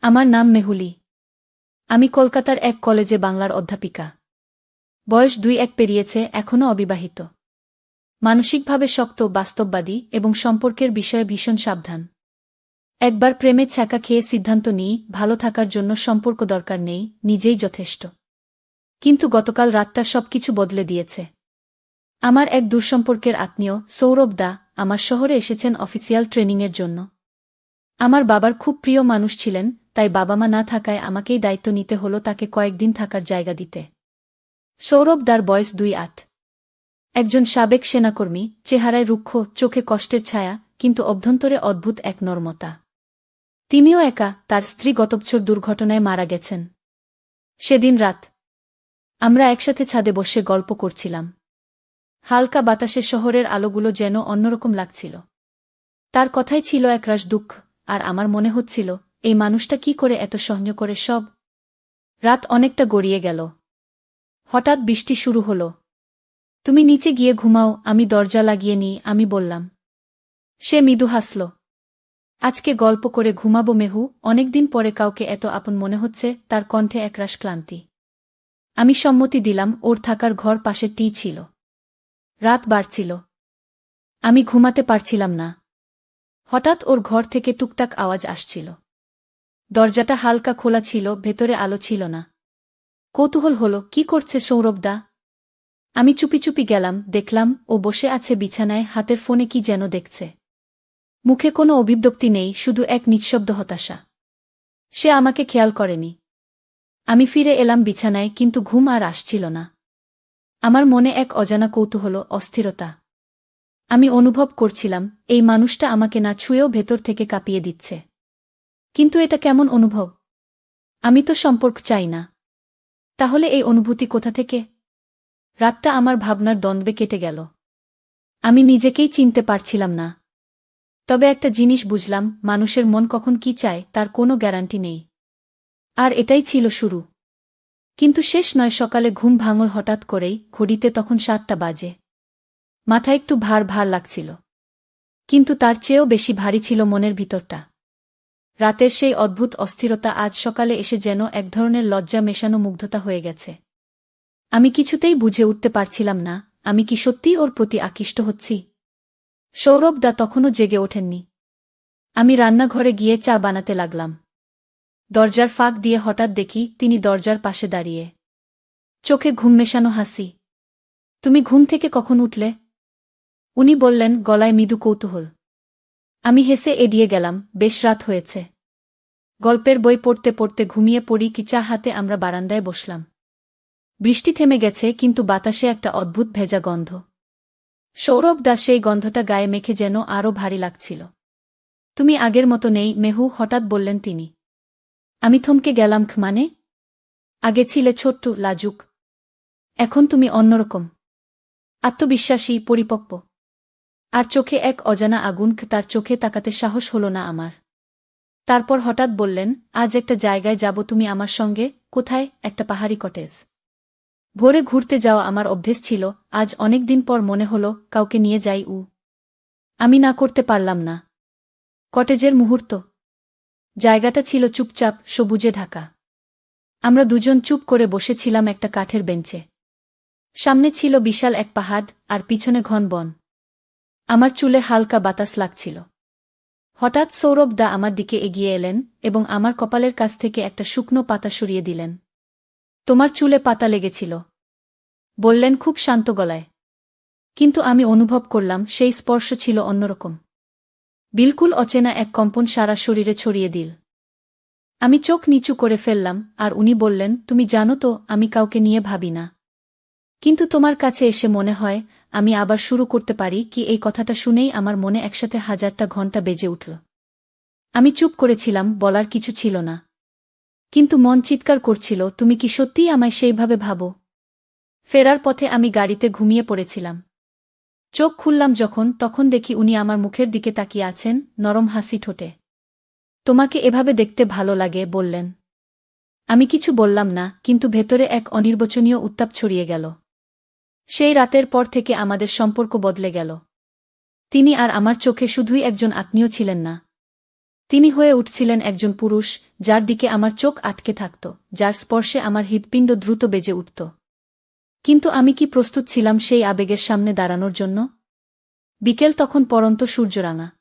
আমার নাম মেহুলি। আমি কলকাতার এক কলেজে বাংলার অধ্যাপিকা। বয়স দুই এক পেরিয়েছে এখনও অবিবাহিত। মানসিকভাবে শক্ত, বাস্তববাদী এবং সম্পর্কের বিষয়ে ভীষণ সাবধান। একবার প্রেমে ছ্যাঁকা খেয়ে সিদ্ধান্ত নিই, ভালো থাকার জন্য সম্পর্ক দরকার নেই, নিজেই যথেষ্ট। কিন্তু গতকাল রাতটা সবকিছু বদলে দিয়েছে। আমার এক দূরসম্পর্কের আত্মীয়, সৌরভ দা, আমার শহরে এসেছেন অফিসিয়াল ট্রেনিংয়ের জন্য। আমার বাবার খুব প্রিয় মানুষ ছিলেন তাই বাবা মা না থাকায় আমাকেই দায়িত্ব নিতে হলো তাকে কয়েকদিন থাকার জায়গা দিতে। সৌরভ দার বয়স দুই আট। একজন সাবেক সেনাকর্মী, চেহারায় রুক্ষ, চোখে কষ্টের ছায়া, কিন্তু অভ্যন্তরে অদ্ভুত এক নর্মতা। তিনিও একা তার স্ত্রী গত বছর দুর্ঘটনায় মারা গেছেন। সেদিন রাত আমরা একসাথে ছাদে বসে গল্প করছিলাম। হালকা বাতাসে শহরের আলোগুলো যেন অন্যরকম লাগছিল। তার কথাই ছিল একরাশ দুঃখ, আর আমার মনে হচ্ছিল এই মানুষটা কি করে এত সহ্য করে সব? রাত অনেকটা গড়িয়ে গেল। হঠাৎ বৃষ্টি শুরু হল। তুমি নিচে গিয়ে ঘুমাও, আমি দরজা লাগিয়ে নিই, আমি বললাম। সে মৃদু হাসল। আজকে গল্প করে ঘুমাবো মেহু, অনেকদিন পরে কাউকে এত আপন মনে হচ্ছে, তার কণ্ঠে একরাশ ক্লান্তি। আমি সম্মতি দিলাম, ওর থাকার ঘর পাশে টি ছিল। রাত বাড়ছিল। আমি ঘুমাতে পারছিলাম না। হঠাৎ ওর ঘর থেকে টুকটাক আওয়াজ আসছিল। দরজাটা হালকা খোলা ছিল, ভেতরে আলো ছিল না। কৌতূহল হল, কি করছে সৌরভদা? আমি চুপি চুপি গেলাম, দেখলাম ও বসে আছে বিছানায়, হাতের ফোনে কি যেন দেখছে। মুখে কোনো অভিব্যক্তি নেই, শুধু এক নিঃশব্দ হতাশা। সে আমাকে খেয়াল করেনি। আমি ফিরে এলাম বিছানায়, কিন্তু ঘুম আর আসছিল না। আমার মনে এক অজানা কৌতূহল, অস্থিরতা। আমি অনুভব করছিলাম, এই মানুষটা আমাকে না ছুঁয়েও ভেতর থেকে কাঁপিয়ে দিচ্ছে। কিন্তু এটা কেমন অনুভব? আমি তো সম্পর্ক চাই না। তাহলে এই অনুভূতি কোথা থেকে? রাতটা আমার ভাবনার দ্বন্দ্বে কেটে গেল। আমি নিজেকেই চিনতে পারছিলাম না। তবে একটা জিনিস বুঝলাম, মানুষের মন কখন কি চায় তার কোনো গ্যারান্টি নেই। আর এটাই ছিল শুরু। কিন্তু শেষ নয়, সকালে ঘুম ভাঙল হঠাৎ করেই, ঘড়িতে তখন সাতটা বাজে। মাথা একটু ভার ভার লাগছিল। কিন্তু তার চেয়েও বেশি ভারী ছিল মনের ভিতরটা। রাতের সেই অদ্ভুত অস্থিরতা আজ সকালে এসে যেন এক ধরনের লজ্জা মেশানো মুগ্ধতা হয়ে গেছে। আমি কিছুতেই বুঝে উঠতে পারছিলাম না, আমি কি সত্যিই ওর প্রতি আকৃষ্ট হচ্ছি? সৌরভ দা তখনও জেগে ওঠেননি। আমি রান্নাঘরে গিয়ে চা বানাতে লাগলাম। দরজার ফাঁক দিয়ে হঠাৎ দেখি তিনি দরজার পাশে দাঁড়িয়ে। চোখে ঘুম মেশানো হাসি। তুমি ঘুম থেকে কখন উঠলে? উনি বললেন, গলায় মৃদু কৌতূহল। আমি হেসে এড়িয়ে গেলাম, বেশ রাত হয়েছে। গল্পের বই পড়তে পড়তে ঘুমিয়ে পড়ি কি চা হাতে আমরা বারান্দায় বসলাম। বৃষ্টি থেমে গেছে, কিন্তু বাতাসে একটা অদ্ভুত ভেজা গন্ধ। সৌরভ দাস সেই গন্ধটা গায়ে মেখে যেন আরও ভারী লাগছিল। তুমি আগের মতো নেই, মেহু হঠাৎ বললেন তিনি। আমি থমকে গেলাম মানে? আগে ছিলে ছোট্ট, লাজুক। এখন তুমি অন্যরকম। আত্মবিশ্বাসী, পরিপক্ব। আর চোখে এক অজানা আগুন তার চোখে তাকাতে সাহস হল না আমার। তারপর হঠাৎ বললেন, আজ একটা জায়গায় যাব তুমি আমার সঙ্গে, কোথায়? একটা পাহাড়ি কটেজ। ভোরে ঘুরতে যাওয়া আমার অভ্যেস ছিল, আজ অনেক দিন পর মনে হল, কাউকে নিয়ে যাই উ। আমি না করতে পারলাম না। কটেজের মুহূর্ত। জায়গাটা ছিল চুপচাপ, সবুজে ঢাকা। আমরা দুজন চুপ করে বসেছিলাম একটা কাঠের বেঞ্চে। সামনে ছিল বিশাল এক পাহাড়, আর পিছনে ঘন বন। আমার চুলে হালকা বাতাস লাগছিল। হঠাৎ সৌরভ দা আমার দিকে এগিয়ে এলেন এবং আমার কপালের কাছ থেকে একটা শুকনো পাতা সরিয়ে দিলেন। তোমার চুলে পাতা লেগেছিল। বললেন খুব শান্ত গলায়। কিন্তু আমি অনুভব করলাম সেই স্পর্শ ছিল অন্যরকম। বিলকুল অচেনা এক কম্পন সারা শরীরে ছড়িয়ে দিল। আমি চোখ নিচু করে ফেললাম আর উনি বললেন, তুমি জানো তো, আমি কাউকে নিয়ে ভাবি না। কিন্তু তোমার কাছে এসে মনে হয় আমি আবার শুরু করতে পারি কি এই কথাটা শুনেই আমার মনে একসাথে হাজারটা ঘণ্টা বেজে উঠল। আমি চুপ করেছিলাম, বলার কিছু ছিল না। কিন্তু মন চিৎকার করছিল, তুমি কি সত্যিই আমায় সেইভাবে ভাবো? ফেরার পথে আমি গাড়িতে ঘুমিয়ে পড়েছিলাম। চোখ খুললাম যখন, তখন দেখি উনি আমার মুখের দিকে তাকিয়ে আছেন, নরম হাসি ঠোঁটে। তোমাকে এভাবে দেখতে ভালো লাগে, বললেন। আমি কিছু বললাম না, কিন্তু ভেতরে এক অনির্বচনীয় উত্তাপ ছড়িয়ে গেল। সেই রাতের পর থেকে আমাদের সম্পর্ক বদলে গেল। তিনি আর আমার চোখে শুধুই একজন আত্মীয় ছিলেন না। তিনি হয়ে উঠছিলেন একজন পুরুষ, যার দিকে আমার চোখ আটকে থাকত, যার স্পর্শে আমার হৃৎপিণ্ড দ্রুত বেজে উঠত। কিন্তু আমি কি প্রস্তুত ছিলাম সেই আবেগের সামনে দাঁড়ানোর জন্য? বিকেল তখন পরন্ত সূর্যরাঙা।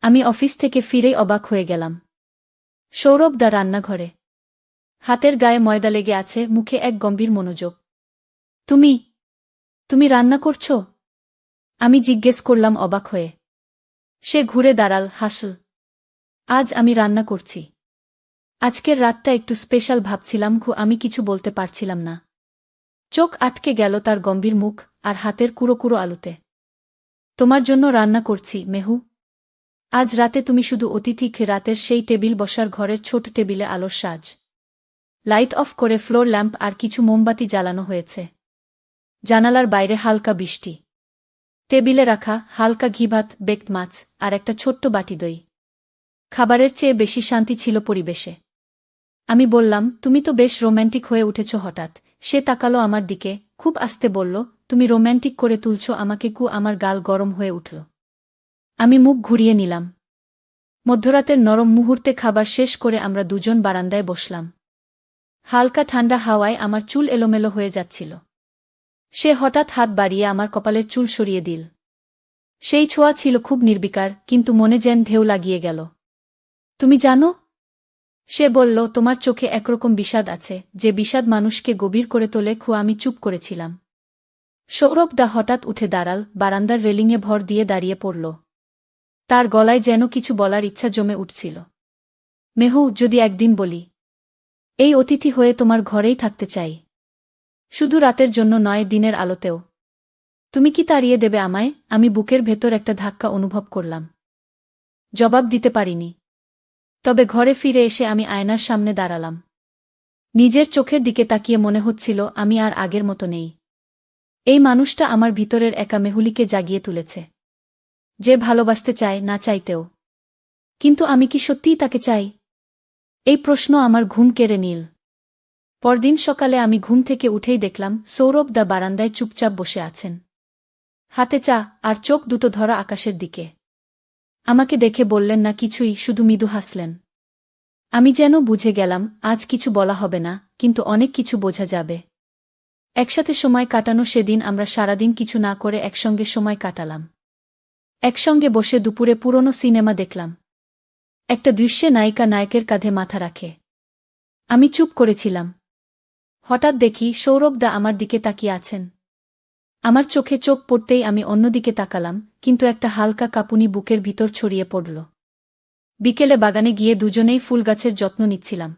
আমি অফিস থেকে ফিরেই অবাক হয়ে গেলাম। সৌরভ দা রান্নাঘরে। হাতের গায়ে ময়দা লেগে আছে, মুখে এক গম্ভীর মনোযোগ। তুমি তুমি রান্না করছ? আমি জিজ্ঞেস করলাম অবাক হয়ে। সে ঘুরে দাঁড়াল, হাসল। আজ আমি রান্না করছি। আজকের রাতটা একটু স্পেশাল ভাবছিলাম খু আমি কিছু বলতে পারছিলাম না। চোখ আটকে গেল তার গম্ভীর মুখ আর হাতের কুড়ো কুড়ো আলুতে। তোমার জন্য রান্না করছি, মেহু। আজ রাতে তুমি শুধু অতিথি রাতের সেই টেবিল বসার ঘরের ছোট টেবিলে আলোর সাজ। লাইট অফ করে ফ্লোর ল্যাম্প আর কিছু মোমবাতি জ্বালানো হয়েছে। জানালার বাইরে হালকা বৃষ্টি। টেবিলে রাখা হালকা ঘিভাত বেকড মাছ আর একটা ছোট্ট বাটি দই। খাবারের চেয়ে বেশি শান্তি ছিল পরিবেশে। আমি বললাম, তুমি তো বেশ রোম্যান্টিক হয়ে উঠেছ হঠাৎ। সে তাকালো আমার দিকে, খুব আস্তে বলল, তুমি রোম্যান্টিক করে তুলছ আমাকে কু আমার গাল গরম হয়ে উঠল। আমি মুখ ঘুরিয়ে নিলাম। মধ্যরাতের নরম মুহূর্তে খাবার শেষ করে আমরা দুজন বারান্দায় বসলাম। হালকা ঠান্ডা হাওয়ায় আমার চুল এলোমেলো হয়ে যাচ্ছিল। সে হঠাৎ হাত বাড়িয়ে আমার কপালের চুল সরিয়ে দিল। সেই ছোঁয়া ছিল খুব নির্বিকার, কিন্তু মনে যেন ঢেউ লাগিয়ে গেল। তুমি জানো? সে বলল, তোমার চোখে একরকম বিষাদ আছে, যে বিষাদ মানুষকে গভীর করে তোলে খু, আমি চুপ করেছিলাম। সৌরভ দা হঠাৎ উঠে দাঁড়াল, বারান্দার রেলিংয়ে ভর দিয়ে দাঁড়িয়ে পড়ল। তার গলায় যেন কিছু বলার ইচ্ছা জমে উঠছিল। মেহু, যদি একদিন বলি, এই অতিথি হয়ে তোমার ঘরেই থাকতে চাই। শুধু রাতের জন্য নয়, দিনের আলোতেও। তুমি কি তাড়িয়ে দেবে আমায়? আমি বুকের ভেতর একটা ধাক্কা অনুভব করলাম। জবাব দিতে পারিনি। তবে ঘরে ফিরে এসে আমি আয়নার সামনে দাঁড়ালাম। নিজের চোখের দিকে তাকিয়ে মনে হচ্ছিল, আমি আর আগের মতো নেই। এই মানুষটা আমার ভিতরের একা মেহুলিকে জাগিয়ে তুলেছে। যে ভালোবাসতে চায়, না চাইতেও। কিন্তু আমি কি সত্যিই তাকে চাই? এই প্রশ্ন আমার ঘুম কেড়ে নিল। পরদিন সকালে আমি ঘুম থেকে উঠেই দেখলাম সৌরভ দা বারান্দায় চুপচাপ বসে আছেন। হাতে চা আর চোখ দুটো ধরা আকাশের দিকে। আমাকে দেখে বললেন, না, কিছুই, শুধু মৃদু হাসলেন। আমি যেন বুঝে গেলাম, আজ কিছু বলা হবে না, কিন্তু অনেক কিছু বোঝা যাবে। একসাথে সময় কাটানো সেদিন আমরা সারাদিন কিছু না করে একসঙ্গে সময় কাটালাম। একসঙ্গে বসে দুপুরে পুরনো সিনেমা দেখলাম। একটা দৃশ্যে নায়িকা নায়কের কাঁধে মাথা রাখে। আমি চুপ করেছিলাম। হঠাৎ দেখি সৌরভ দা আমার দিকে তাকিয়ে আছেন। আমার চোখে চোখ পড়তেই আমি অন্যদিকে তাকালাম, কিন্তু একটা হালকা কাপুনি বুকের ভিতর ছড়িয়ে পড়ল। বিকেলে বাগানে গিয়ে দুজনেই ফুল গাছের যত্ন নিচ্ছিলাম।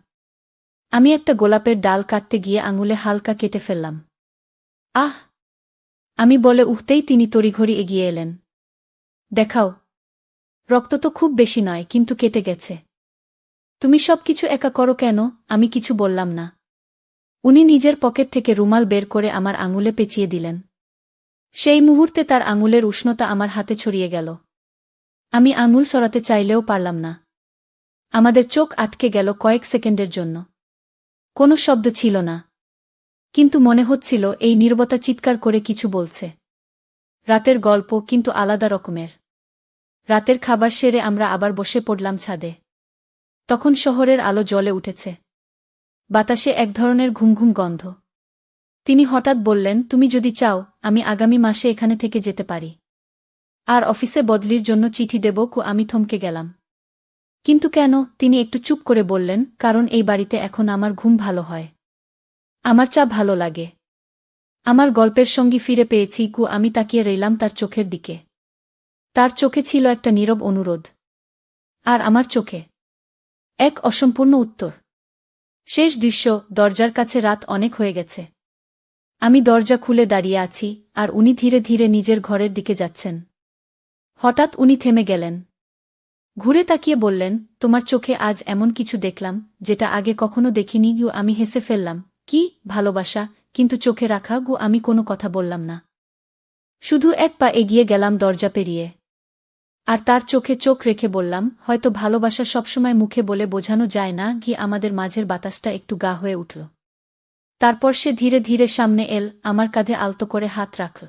আমি একটা গোলাপের ডাল কাটতে গিয়ে আঙুলে হালকা কেটে ফেললাম। আহ! আমি বলে উঠতেই তিনি তড়িঘড়ি এগিয়ে এলেন। দেখাও। রক্ত তো খুব বেশি নয়, কিন্তু কেটে গেছে। তুমি সব কিছু একা করো কেন? আমি কিছু বললাম না। উনি নিজের পকেট থেকে রুমাল বের করে আমার আঙুলে পেঁচিয়ে দিলেন। সেই মুহূর্তে তার আঙুলের উষ্ণতা আমার হাতে ছড়িয়ে গেল। আমি আঙুল সরাতে চাইলেও পারলাম না। আমাদের চোখ আটকে গেল কয়েক সেকেন্ডের জন্য। কোনো শব্দ ছিল না। কিন্তু মনে হচ্ছিল এই নির্বতা চিৎকার করে কিছু বলছে। রাতের গল্প কিন্তু আলাদা রকমের। রাতের খাবার সেরে আমরা আবার বসে পড়লাম ছাদে। তখন শহরের আলো জলে উঠেছে। বাতাসে এক ধরনের ঘুমঘুম গন্ধ। তিনি হঠাৎ বললেন, তুমি যদি চাও, আমি আগামী মাসে এখানে থেকে যেতে পারি। আর অফিসে বদলির জন্য চিঠি দেব, কু, আমি থমকে গেলাম। কিন্তু কেন? তিনি একটু চুপ করে বললেন, কারণ এই বাড়িতে এখন আমার ঘুম ভালো হয়। আমার চা ভালো লাগে। আমার গল্পের সঙ্গী ফিরে পেয়েছি, কু, আমি তাকিয়ে রইলাম তার চোখের দিকে। তার চোখে ছিল একটা নীরব অনুরোধ। আর আমার চোখে এক অসম্পূর্ণ উত্তর। শেষ দৃশ্য, দরজার কাছে রাত অনেক হয়ে গেছে। আমি দরজা খুলে দাঁড়িয়ে আছি, আর উনি ধীরে ধীরে নিজের ঘরের দিকে যাচ্ছেন। হঠাৎ উনি থেমে গেলেন। ঘুরে তাকিয়ে বললেন, তোমার চোখে আজ এমন কিছু দেখলাম, যেটা আগে কখনো দেখিনি, গু, আমি হেসে ফেললাম। কি ভালোবাসা, কিন্তু চোখে রাখা, গু, আমি কোনো কথা বললাম না। শুধু এক পা এগিয়ে গেলাম দরজা পেরিয়ে। আর তার চোখে চোখ রেখে বললাম, হয়তো ভালোবাসা সবসময় মুখে বলে বোঝানো যায় না ঘি আমাদের মাঝের বাতাসটা একটু গা হয়ে উঠল। তারপর সে ধীরে ধীরে সামনে এল, আমার কাঁধে আলতো করে হাত রাখল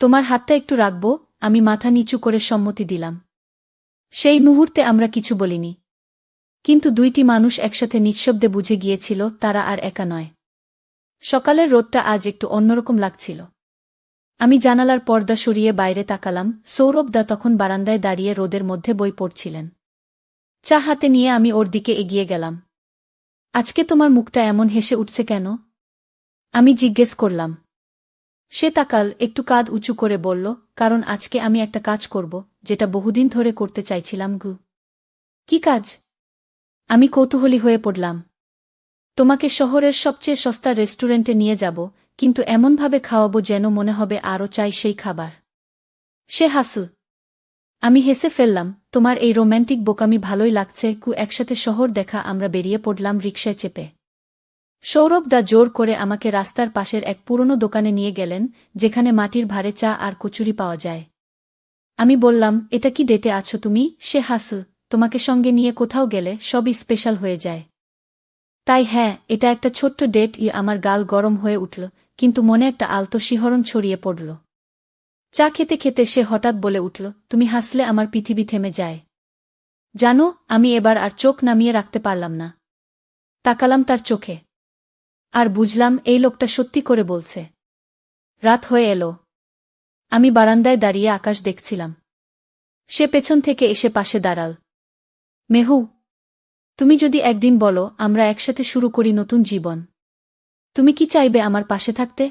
তোমার হাতটা একটু রাখব, আমি মাথা নিচু করে সম্মতি দিলাম। সেই মুহূর্তে আমরা কিছু বলিনি। কিন্তু দুইটি মানুষ একসাথে নিঃশব্দে বুঝে গিয়েছিল তারা আর একা নয়। সকালের রোদটা আজ একটু অন্যরকম লাগছিল। আমি জানালার পর্দা সরিয়ে বাইরে তাকালাম। সৌরভ দা তখন বারান্দায় দাঁড়িয়ে রোদের মধ্যে বই পড়ছিলেন। চা হাতে নিয়ে আমি ওর দিকে এগিয়ে গেলাম। আজকে তোমার মুখটা এমন হেসে উঠছে কেন? আমি জিজ্ঞেস করলাম। সে তাকাল, একটু কাঁধ উঁচু করে বলল, কারণ আজকে আমি একটা কাজ করব, যেটা বহুদিন ধরে করতে চাইছিলাম গু। কি কাজ? আমি কৌতূহলী হয়ে পড়লাম। তোমাকে শহরের সবচেয়ে সস্তা রেস্টুরেন্টে নিয়ে যাব কিন্তু এমনভাবে খাওয়াবো যেন মনে হবে আরও চাই সেই খাবার। সে হাসু আমি হেসে ফেললাম, তোমার এই রোম্যান্টিক বোকামি ভালোই লাগছে, কু একসাথে শহর দেখা আমরা বেরিয়ে পড়লাম রিক্সায় চেপে। সৌরভ দা জোর করে আমাকে রাস্তার পাশের এক পুরনো দোকানে নিয়ে গেলেন, যেখানে মাটির ভারে চা আর কচুরি পাওয়া যায়। আমি বললাম, এটা কি ডেটে আছো তুমি? সে হাসু তোমাকে সঙ্গে নিয়ে কোথাও গেলে সবই স্পেশাল হয়ে যায়। তাই হ্যাঁ এটা একটা ছোট্ট ডেট, ই আমার গাল গরম হয়ে উঠল। কিন্তু মনে একটা আলতো শিহরণ ছড়িয়ে পড়ল। চা খেতে খেতে সে হঠাৎ বলে উঠল, তুমি হাসলে আমার পৃথিবী থেমে যায়। জানো, আমি এবার আর চোখ নামিয়ে রাখতে পারলাম না। তাকালাম তার চোখে। আর বুঝলাম, এই লোকটা সত্যি করে বলছে। রাত হয়ে এলো। আমি বারান্দায় দাঁড়িয়ে আকাশ দেখছিলাম। সে পেছন থেকে এসে পাশে দাঁড়াল। মেহু, তুমি যদি একদিন বলো, আমরা একসাথে শুরু করি নতুন জীবন। তুমি কি চাইবে আমার পাশে থাকতে?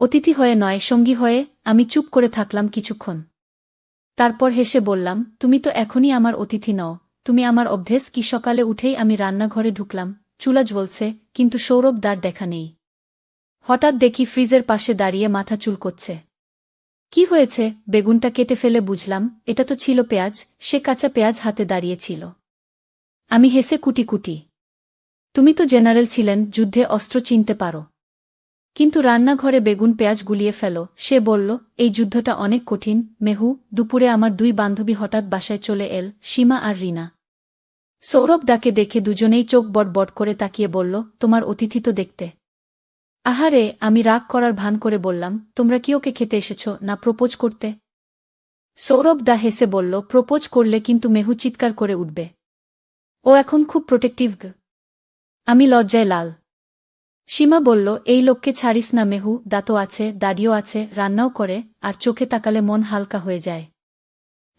অতিথি হয়ে নয়, সঙ্গী হয়ে আমি চুপ করে থাকলাম কিছুক্ষণ। তারপর হেসে বললাম, তুমি তো এখনই আমার অতিথি নও। তুমি আমার অভ্যেস কি? সকালে উঠেই আমি রান্নাঘরে ঢুকলাম। চুলা জ্বলছে, কিন্তু সৌরভ দ্বার দেখা নেই। হঠাৎ দেখি ফ্রিজের পাশে দাঁড়িয়ে মাথা চুল করছে। কি হয়েছে? বেগুনটা কেটে ফেলে বুঝলাম, এটা তো ছিল পেঁয়াজ, সে কাঁচা পেঁয়াজ হাতে দাঁড়িয়েছিল। আমি হেসে কুটি কুটি তুমি তো জেনারেল ছিলেন, যুদ্ধে অস্ত্র চিনতে পারো। কিন্তু রান্নাঘরে বেগুন পেঁয়াজ গুলিয়ে ফেলো, সে বলল, এই যুদ্ধটা অনেক কঠিন, মেহু, দুপুরে আমার দুই বান্ধবী হঠাৎ বাসায় চলে এল, সীমা আর রিনা। সৌরভ দাকে দেখে দুজনেই চোখ বট করে তাকিয়ে বলল, তোমার অতিথি তো দেখতে। আহারে, আমি রাগ করার ভান করে বললাম, তোমরা কি ওকে খেতে এসেছ, না প্রপোজ করতে? সৌরভ দা হেসে বলল, প্রপোজ করলে কিন্তু মেহু চিৎকার করে উঠবে। ও এখন খুব প্রোটেক্টিভ আমি লজ্জায় লাল। সীমা বলল, এই লোককে ছাড়িস না মেহু, দাঁতও আছে, দাড়িও আছে, রান্নাও করে, আর চোখে তাকালে মন হালকা হয়ে যায়।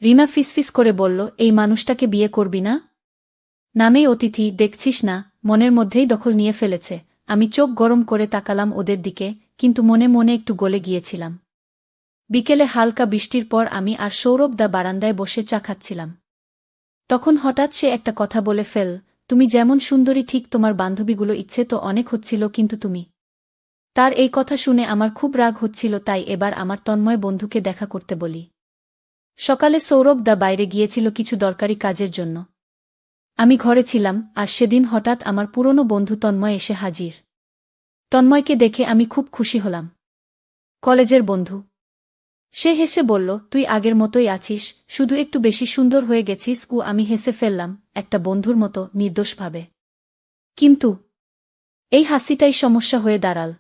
রিনা ফিসফিস করে বলল, এই মানুষটাকে বিয়ে করবি না? নামেই অতিথি, দেখছিস না, মনের মধ্যেই দখল নিয়ে ফেলেছে। আমি চোখ গরম করে তাকালাম ওদের দিকে, কিন্তু মনে মনে একটু গলে গিয়েছিলাম। বিকেলে হালকা বৃষ্টির পর আমি আর সৌরভ দা বারান্দায় বসে চা খাচ্ছিলাম। তখন হঠাৎ সে একটা কথা বলে ফেল তুমি যেমন সুন্দরী, ঠিক তোমার বান্ধবীগুলো ইচ্ছে তো অনেক হচ্ছিল কিন্তু তুমি। তার এই কথা শুনে আমার খুব রাগ হচ্ছিল, তাই এবার আমার তন্ময় বন্ধুকে দেখা করতে বলি। সকালে সৌরভ দা বাইরে গিয়েছিল কিছু দরকারি কাজের জন্য। আমি ঘরে ছিলাম, আর সেদিন হঠাৎ আমার পুরনো বন্ধু তন্ময় এসে হাজির। তন্ময়কে দেখে আমি খুব খুশি হলাম। কলেজের বন্ধু সে হেসে বলল, তুই আগের মতোই আছিস, শুধু একটু বেশি সুন্দর হয়ে গেছিস ও আমি হেসে ফেললাম, একটা বন্ধুর মতো নির্দোষভাবে কিন্তু এই হাসিটাই সমস্যা হয়ে দাঁড়াল।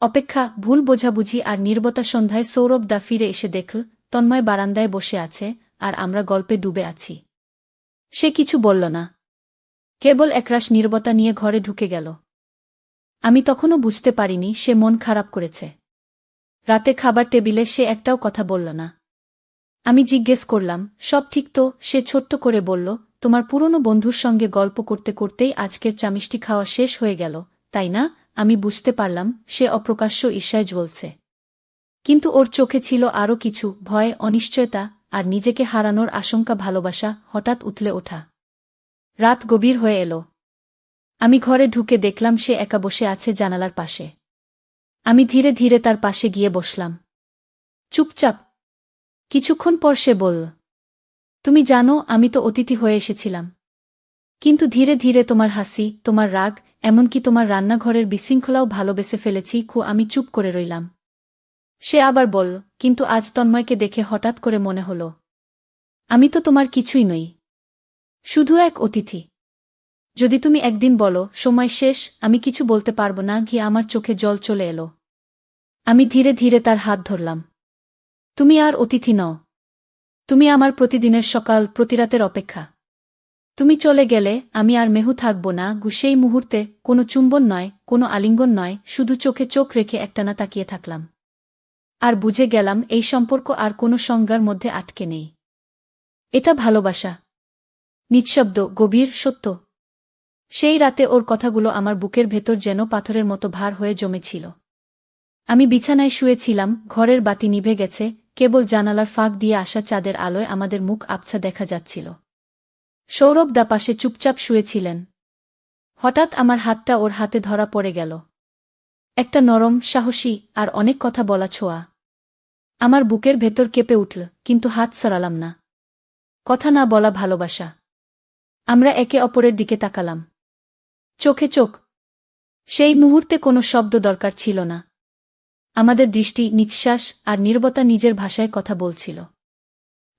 অপেক্ষা ভুল বোঝাবুঝি আর নির্বতা সন্ধ্যায় সৌরভ দা ফিরে এসে দেখল, তন্ময় বারান্দায় বসে আছে, আর আমরা গল্পে ডুবে আছি। সে কিছু বলল না। কেবল একরাশ নির্বতা নিয়ে ঘরে ঢুকে গেল। আমি তখনও বুঝতে পারিনি, সে মন খারাপ করেছে। রাতে খাবার টেবিলে সে একটাও কথা বলল না। আমি জিজ্ঞেস করলাম, সব ঠিক তো? সে ছোট্ট করে বলল, তোমার পুরনো বন্ধুর সঙ্গে গল্প করতে করতেই আজকের চামিষ্টি খাওয়া শেষ হয়ে গেল, তাই না? আমি বুঝতে পারলাম, সে অপ্রকাশ্য ঈর্ষায় জ্বলছে। কিন্তু ওর চোখে ছিল আরও কিছু, ভয়, অনিশ্চয়তা, আর নিজেকে হারানোর আশঙ্কা, ভালোবাসা, হঠাৎ উথলে ওঠা। রাত গভীর হয়ে এলো। আমি ঘরে ঢুকে দেখলাম সে একা বসে আছে জানালার পাশে। আমি ধীরে ধীরে তার পাশে গিয়ে বসলাম। চুপচাপ। কিছুক্ষণ পর সে বলল, তুমি জানো, আমি তো অতিথি হয়ে এসেছিলাম। কিন্তু ধীরে ধীরে তোমার হাসি, তোমার রাগ, এমনকি তোমার রান্নাঘরের বিশৃঙ্খলাও ভালোবেসে ফেলেছি, খু, আমি চুপ করে রইলাম। সে আবার বলল, কিন্তু আজ তন্ময়কে দেখে হঠাৎ করে মনে হল, আমি তো তোমার কিছুই নই, শুধু এক অতিথি। যদি তুমি একদিন বলো, সময় শেষ, আমি কিছু বলতে পারব না গিয়ে আমার চোখে জল চলে এলো। আমি ধীরে ধীরে তার হাত ধরলাম। তুমি আর অতিথি নও। তুমি আমার প্রতিদিনের সকাল প্রতিরাতের অপেক্ষা। তুমি চলে গেলে আমি আর মেহু থাকব না, গু সেই মুহূর্তে কোনো চুম্বন নয়, কোনো আলিঙ্গন নয়, শুধু চোখে চোখ রেখে একটানা তাকিয়ে থাকলাম। আর বুঝে গেলাম এই সম্পর্ক আর কোনো সংজ্ঞার মধ্যে আটকে নেই। এটা ভালোবাসা। নিঃশব্দ, গভীর, সত্য। সেই রাতে ওর কথাগুলো আমার বুকের ভেতর যেন পাথরের মতো ভার হয়ে জমেছিল। আমি বিছানায় শুয়েছিলাম, ঘরের বাতি নিভে গেছে, কেবল জানালার ফাঁক দিয়ে আসা চাঁদের আলোয় আমাদের মুখ আবছা দেখা যাচ্ছিল। সৌরভ দা পাশে চুপচাপ শুয়েছিলেন। হঠাৎ আমার হাতটা ওর হাতে ধরা পড়ে গেল। একটা নরম, সাহসী আর অনেক কথা বলা ছোঁয়া। আমার বুকের ভেতর কেঁপে উঠল, কিন্তু হাত সরালাম না। কথা না বলা ভালোবাসা। আমরা একে অপরের দিকে তাকালাম। চোখে চোখ। সেই মুহূর্তে কোনো শব্দ দরকার ছিল না। আমাদের দৃষ্টি নিঃশ্বাস আর নির্বতা নিজের ভাষায় কথা বলছিল।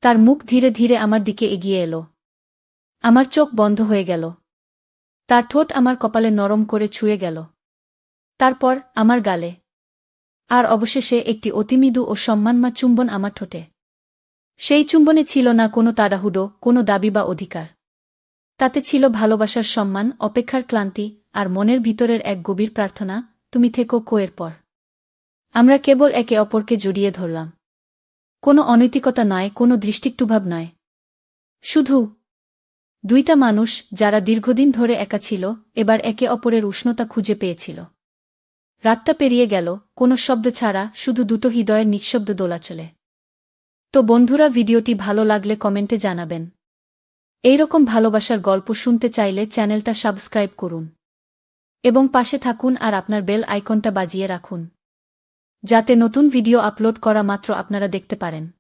তার মুখ ধীরে ধীরে আমার দিকে এগিয়ে এলো। আমার চোখ বন্ধ হয়ে গেল। তার ঠোঁট আমার কপালে নরম করে ছুঁয়ে গেল। তারপর আমার গালে। আর অবশেষে একটি অতিমৃদু ও সম্মানমা চুম্বন আমার ঠোঁটে। সেই চুম্বনে ছিল না কোনো তাড়াহুডো, কোনো দাবি বা অধিকার। তাতে ছিল ভালোবাসার সম্মান, অপেক্ষার ক্লান্তি আর মনের ভিতরের এক গভীর প্রার্থনা, তুমি থেকো কোয়ের পর। আমরা কেবল একে অপরকে জড়িয়ে ধরলাম। কোনো অনৈতিকতা নয় কোনো দৃষ্টিক্টুভাব নয় শুধু দুইটা মানুষ যারা দীর্ঘদিন ধরে একা ছিল, এবার একে অপরের উষ্ণতা খুঁজে পেয়েছিল। রাতটা পেরিয়ে গেল, কোনো শব্দ ছাড়া, শুধু দুটো হৃদয়ের নিঃশব্দ দোলাচলে তো বন্ধুরা, ভিডিওটি ভালো লাগলে কমেন্টে জানাবেন। এইরকম ভালোবাসার গল্প শুনতে চাইলে চ্যানেলটা সাবস্ক্রাইব করুন। এবং পাশে থাকুন আর আপনার বেল আইকনটা বাজিয়ে রাখুন। যাতে নতুন ভিডিও আপলোড করা মাত্র আপনারা দেখতে পারেন।